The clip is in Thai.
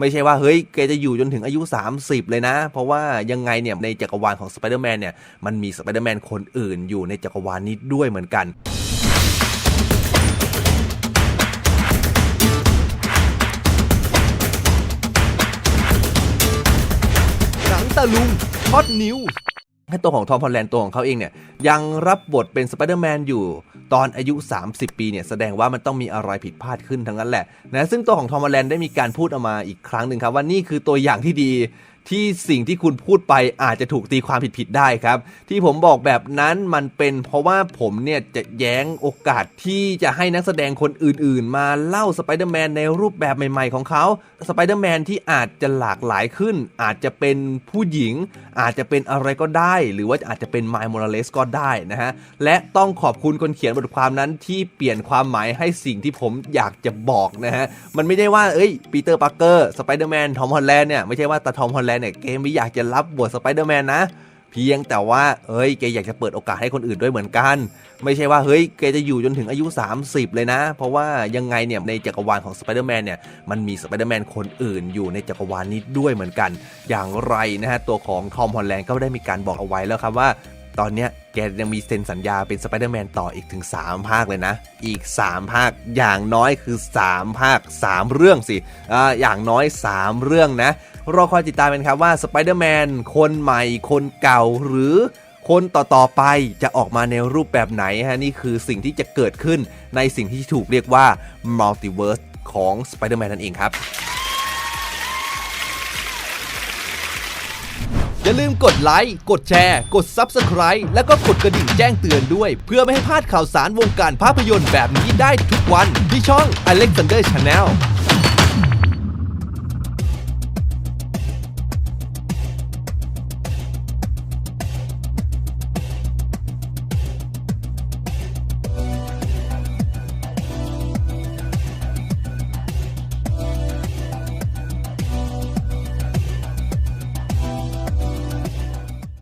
ไม่ใช่ว่าเฮ้ยแกจะอยู่จนถึงอายุ 30 เลยนะ เพราะว่ายังไงเนี่ยในจักรวาลของสไปเดอร์แมนเนี่ยมันมีสไปเดอร์แมนคนอื่นอยู่ในจักรวาลนี้ด้วยเหมือนกันหนังตะลุงฮอตนิว ให้ตัวของทอมพอลแลนด์ตัวของเขาเองเนี่ยยังรับบทเป็นสไปเดอร์แมนอยู่ตอนอายุ 30 ปีเนี่ยแสดงว่ามันต้องมีอะไรผิดพลาดขึ้นทั้งนั้นแหละนะซึ่งตัวของทอมพอลแลนด์ได้มีการพูดออกมาอีกครั้งหนึ่งครับว่านี่คือตัวอย่างที่ดี ที่สิ่งที่คุณพูดไปอาจจะถูกตีความผิดๆได้ครับ ที่ผมบอกแบบนั้นมันเป็นเพราะว่าผมเนี่ยจะแย้งโอกาสที่จะให้นักแสดงคนอื่นๆ มาเล่าสไปเดอร์แมนในรูปแบบใหม่ๆของเขาสไปเดอร์แมนที่อาจจะหลากหลายขึ้น อาจจะเป็นผู้หญิง อาจจะเป็นอะไรก็ได้ หรือว่าอาจจะเป็นไมล์โมราเลสก็ได้นะฮะและต้องขอบคุณคนเขียนบทความนั้นที่เปลี่ยนความหมายให้สิ่งที่ผมอยากจะบอกนะฮะมันไม่ได้ว่าเอ้ยปีเตอร์ปาร์เกอร์สไปเดอร์แมนทอมฮอลแลนด์เนี่ยไม่ใช่ว่าตาทอมฮอลแลนด์เนี่ยเกมไม่อยากจะรับบทสไปเดอร์แมนนะเพียงแต่ว่าเอ้ยแกอยากจะเปิดโอกาสให้คนอื่นด้วยเหมือนกัน ไม่ใช่ว่าเฮ้ยแกจะอยู่จนถึงอายุ 30 เลยนะ เพราะว่ายังไงเนี่ยในจักรวาลของสไปเดอร์แมนเนี่ยมันมีสไปเดอร์แมนคนอื่นอยู่ในจักรวาลนี้ด้วยเหมือนกัน อย่างไรนะฮะตัวของทอมฮอลแลนด์ก็ได้มีการบอกเอาไว้แล้วครับว่าตอนเนี้ยแกยังมีเซ็นสัญญาเป็นสไปเดอร์แมนต่ออีกถึง 3 ภาคเลยนะ อีก 3 ภาคอย่างน้อยคือ 3 ภาค 3 เรื่องสิอ่าอย่างน้อย 3 เรื่องนะ รอคอยติดตามกันครับว่าสไปเดอร์แมนคนใหม่คนเก่าหรือคนต่อๆไปจะออกมาในรูปแบบไหนฮะ นี่คือสิ่งที่จะเกิดขึ้นในสิ่งที่ถูกเรียกว่ามัลติเวิร์สของ Spider-Man นั่นเองครับ อย่าลืมกดไลค์ กดแชร์ กด Subscribe แล้วก็กดกระดิ่งแจ้งเตือนด้วย เพื่อไม่ให้พลาดข่าวสารวงการภาพยนตร์แบบนี้ได้ทุกวันที่ช่อง Alexander Channel